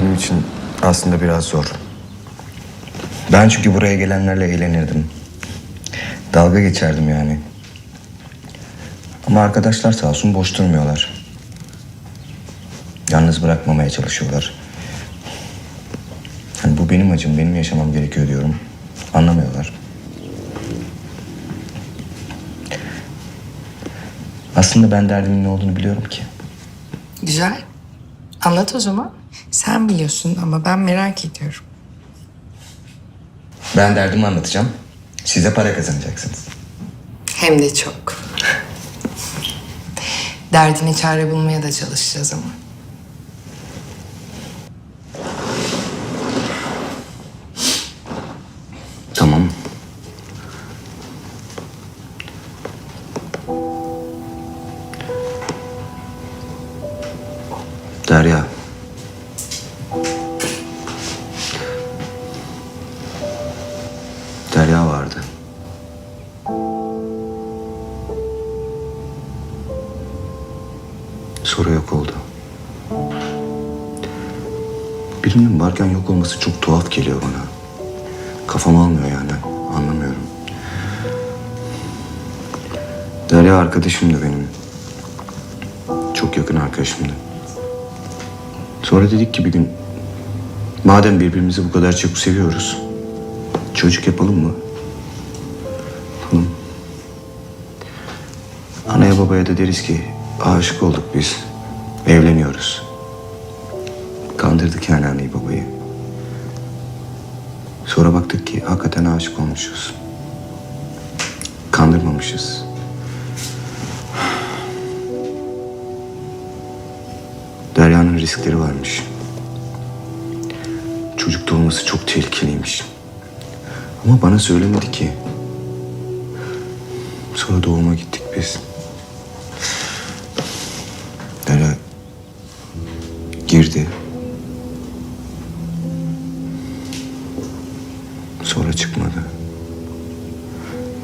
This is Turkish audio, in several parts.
benim için aslında biraz zor. Ben çünkü buraya gelenlerle eğlenirdim. Dalga geçerdim yani. Ama arkadaşlar sağ olsun boş durmuyorlar. Yalnız bırakmamaya çalışıyorlar. Hani bu benim acım, benim yaşamam gerekiyor diyorum. Anlamıyorlar. Aslında ben derdimin ne olduğunu biliyorum ki. Güzel. Anlat o zaman. Sen biliyorsun ama ben merak ediyorum. Ben derdimi anlatacağım. Size para kazanacaksınız. Hem de çok. Derdine çare bulmaya da çalışacağız ama. Derya vardı. Sonra yok oldu. Birinin varken yok olması çok tuhaf geliyor bana. Kafam almıyor yani. Anlamıyorum. Derya arkadaşımdı benim. Çok yakın arkadaşımdı. Sonra dedik ki bir gün... Madem birbirimizi bu kadar çok seviyoruz... Çocuk yapalım mı? Yapalım. Anaya babaya da deriz ki... Aşık olduk biz. Evleniyoruz. Kandırdık yani anneyi babayı. Sonra baktık ki hakikaten aşık olmuşuz. Kandırmamışız. Derya'nın riskleri varmış. Çocuk doğması çok tehlikeliymiş. Ama bana söylemedi ki. Sonra doğuma gittik biz. Derya girdi. Sonra çıkmadı.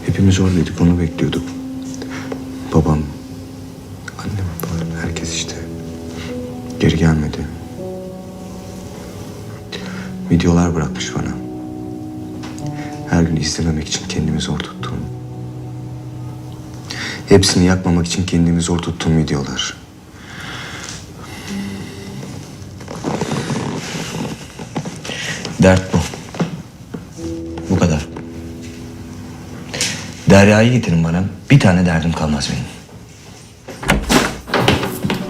Hepimiz oradaydık, onu bekliyorduk. Babam, annem, babam, herkes işte. Geri gelmedi. Videolar bırakmış bana. Her gün izlememek için kendimi zor tuttum. Hepsini yakmamak için kendimi zor tuttuğum videolar. Dert bu. Bu kadar. Derya'yı getirin bana. Bir tane derdim kalmaz benim.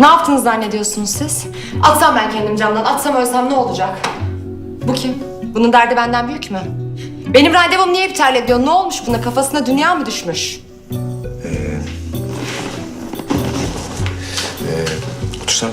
Ne yaptınız zannediyorsunuz siz? Atsam ben kendim camdan, atsam ölsem ne olacak? Bu kim? Bunun derdi benden büyük mü? Benim randevumu niye iptal ediyor? Ne olmuş buna? Kafasına dünya mı düşmüş? Otursana.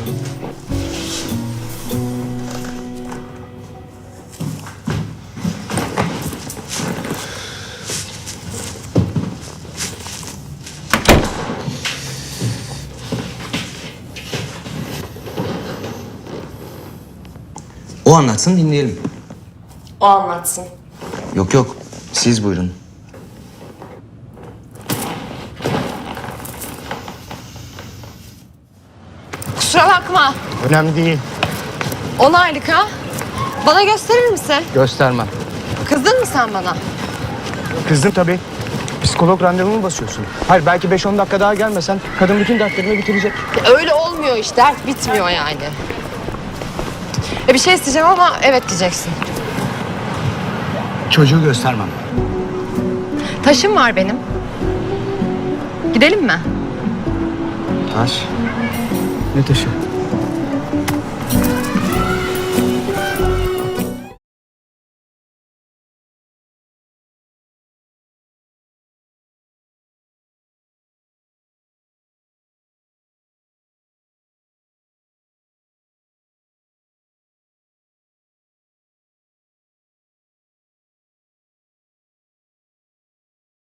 O anlatsın dinleyelim. O anlatsın. Yok yok siz buyurun. Kusura bakma. Önemli değil. 10 aylık ha? Bana gösterir misin? Göstermem. Kızdın mı sen bana? Kızdım tabii. Psikolog randevumu basıyorsun. Hayır belki 5-10 dakika daha gelmesen kadın bütün dertlerini bitirecek. Öyle olmuyor işte. Dert bitmiyor yani. E bir şey isteyeceğim ama evet diyeceksin. Çocuğu göstermem. Taşım var benim. Gidelim mi? Taş. Ne taşı?